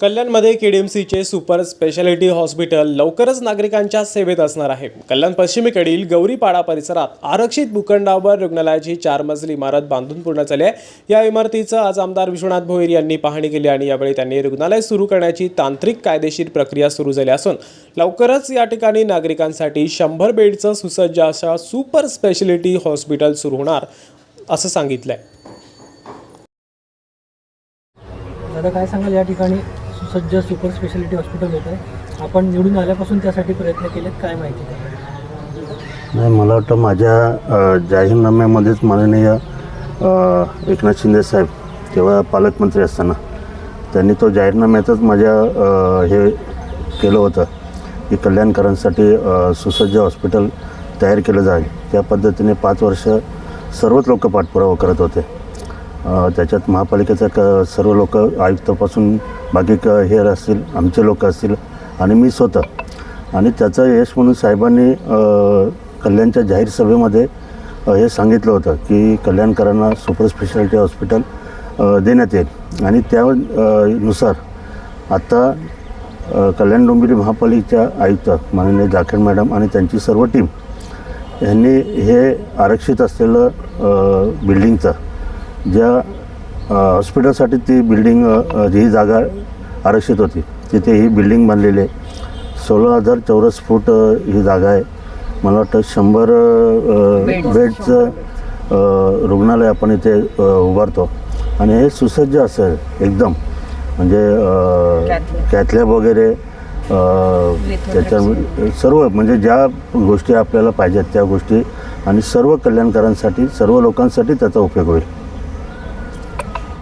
कल्याणमध्ये केडीएमसीचे super speciality hospital लवकरच नागरिकांच्या सेवेत असणार आहे. कल्याण पश्चिमेकडील गौरीपाडा परिसरात आरक्षित भूखंडावर रुग्णालयाची चार मजली इमारत बांधून पूर्ण झाली आहे. या इमारतीचं आज आमदार विश्वनाथ भोईर यांनी पाहणी केली आणि यावेळी त्यांनी रुग्णालय सुरू करण्याची तांत्रिक कायदेशीर प्रक्रिया सुरू झाली असून लवकरच या ठिकाणी नागरिकांसाठी शंभर बेडचं सुसज्ज अशा सुपर स्पेशालिटी हॉस्पिटल सुरू होणार असं सांगितलंय. दादा काय सांगाल या ठिकाणी? सुसज्ज सुपर स्पेशालिटी हॉस्पिटल होतं. आपण निवडून आल्यापासून त्यासाठी प्रयत्न केलेत काय माहिती? नाही मला वाटतं माझ्या जाहीरनाम्यामध्येच माननीय एकनाथ शिंदे साहेब तेव्हा पालकमंत्री असताना त्यांनी तो जाहीरनाम्यातच माझ्या हे केलं होतं की कल्याणकरांसाठी सुसज्ज हॉस्पिटल तयार केलं जाईल. त्या पद्धतीने पाच वर्ष सर्वच लोक पाठपुरावा करत होते. त्याच्यात महापालिकेचं क सर्व लोक आयुक्तापासून बाकी क हे असतील आमचे लोक असतील आणि मी स्वतः. आणि त्याचं यश म्हणून साहेबांनी कल्याणच्या जाहीर सभेमध्ये हे सांगितलं होतं की कल्याणकरांना सुपर स्पेशालिटी हॉस्पिटल देण्यात येईल. आणि त्या नुसार आत्ता कल्याण डोंबिवली महापालिकेच्या आयुक्त माननीय जाखेड मॅडम आणि त्यांची सर्व टीम यांनी हे आरक्षित असलेलं बिल्डिंगचं ज्या हॉस्पिटलसाठी ती बिल्डिंग जी जागा आरक्षित होती. तिथे ही बिल्डिंग बांधलेली आहे. सोळा हजार चौरस फूट ही जागा आहे. मला वाटतं शंभर बेडचं. रुग्णालय आपण इथे उभारतो. आणि हे सुसज्ज असेल एकदम. म्हणजे कॅथलॅब वगैरे त्याच्या सर्व म्हणजे ज्या गोष्टी आपल्याला पाहिजेत त्या गोष्टी आणि सर्व कल्याणकारांसाठी सर्व लोकांसाठी त्याचा उपयोग होईल.